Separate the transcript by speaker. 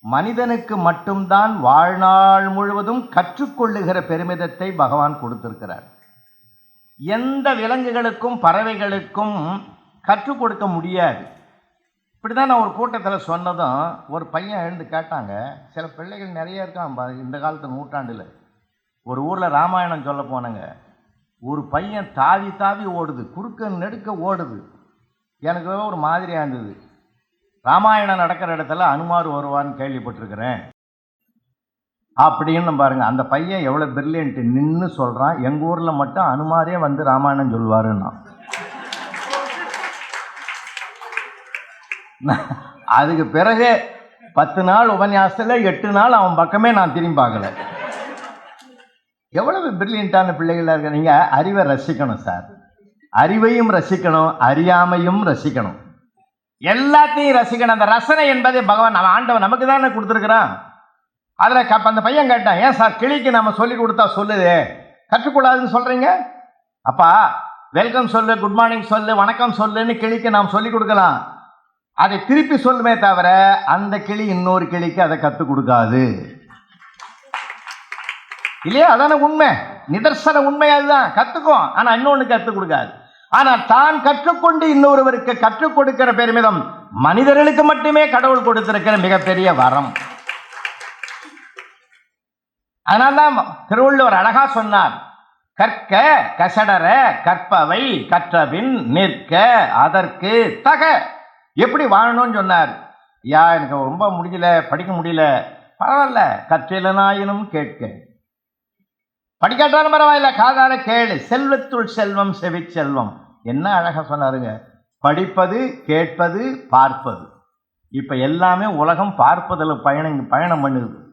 Speaker 1: மனிதனுக்கு மட்டும்தான் வாழ்நாள் முழுவதும் கற்றுக்கொள்ளுகிற பெருமிதத்தை பகவான் கொடுத்திருக்கிறார். எந்த விலங்குகளுக்கும் பறவைகளுக்கும் கற்றுக் கொடுக்க முடியாது. இப்படி தான் நான் ஒரு கூட்டத்தில் சொன்னதும் ஒரு பையன் எழுந்து கேட்டாங்க சில பிள்ளைகள் நிறைய இருக்கான் இந்த காலத்து நூற்றாண்டில். ஒரு ஊரில் ராமாயணம் சொல்ல போனேங்க. ஒரு பையன் தாவி தாவி ஓடுது குறுக்க நெடுக்க ஓடுது. எனக்கு ஒரு மாதிரியாக இருந்தது. ராமாயணம் நடக்கிற இடத்துல அனுமார் வருவான்னு கேள்விப்பட்டிருக்கிறேன். அப்படின்னு பாருங்க அந்த பையன் எவ்வளோ பிரில்லியன்ட் நின்று சொல்கிறான் எங்கள் ஊரில் மட்டும் அனுமாரே வந்து ராமாயணம் சொல்வாருன்னா. அதுக்கு பிறகு பத்து நாள் உபன்யாசத்தில் எட்டு நாள் அவன் பக்கமே நான் திரும்பி பார்க்கல. எவ்வளவு பிரில்லியண்ட்டான பிள்ளைகளாக இருக்கிறீங்க அறிவை ரசிக்கணும் சார். அறிவையும் ரசிக்கணும் அறியாமையும் ரசிக்கணும். எல்லாத்தையும் ரசிக்கணும். அந்த ரசனை என்பதை பகவான் நம்ம ஆண்டவன் நமக்கு தானே கொடுத்துருக்குறான். அதில் கப் அந்த பையன் கேட்டான் ஏன் சார் கிளிக்கு நம்ம சொல்லி கொடுத்தா சொல்லுதே? கற்றுக்கூடாதுன்னு சொல்கிறீங்க அப்பா வெல்கம் சொல்லு குட் மார்னிங் சொல்லு வணக்கம் சொல்லுன்னு கிளிக்கு நாம் சொல்லி கொடுக்கலாம். அதை திருப்பி சொல்லுமே தவிர அந்த கிளி இன்னொரு கிளிக்கு அதை கற்றுக் கொடுக்காது. இல்லையா? அதானே உண்மை. நிதர்சன உண்மை அதுதான். கற்றுக்கும் ஆனால் இன்னொன்று கற்றுக் கொடுக்காது. ஆனால் தான் கற்றுக்கொண்டு இன்னொருவருக்கு கற்றுக் கொடுக்கிற பெருமிதம் மனிதர்களுக்கு மட்டுமே கடவுள் கொடுத்திருக்கிற மிகப்பெரிய வரம். அதனால்தான் திருவள்ளுவர் அழகா சொன்னார். கற்க கசடர கற்பவை கற்றபின் நிற்க அதற்கு தக. எப்படி வாழணும்னு சொன்னார். ஐயா எனக்கு ரொம்ப முடியல படிக்க முடியல. பரவாயில்ல கற்றிலனாயினும் கேட்க. படிக்காட்டாலும் பரவாயில்ல. காதார கேளு. செல்வத்துள் செல்வம் செவி செல்வம். என்ன அழகா சொன்னாருங்க. படிப்பது கேட்பது பார்ப்பது. இப்போ எல்லாமே உலகம் பார்ப்பதில் பயணம் பயணம் பண்ணுது.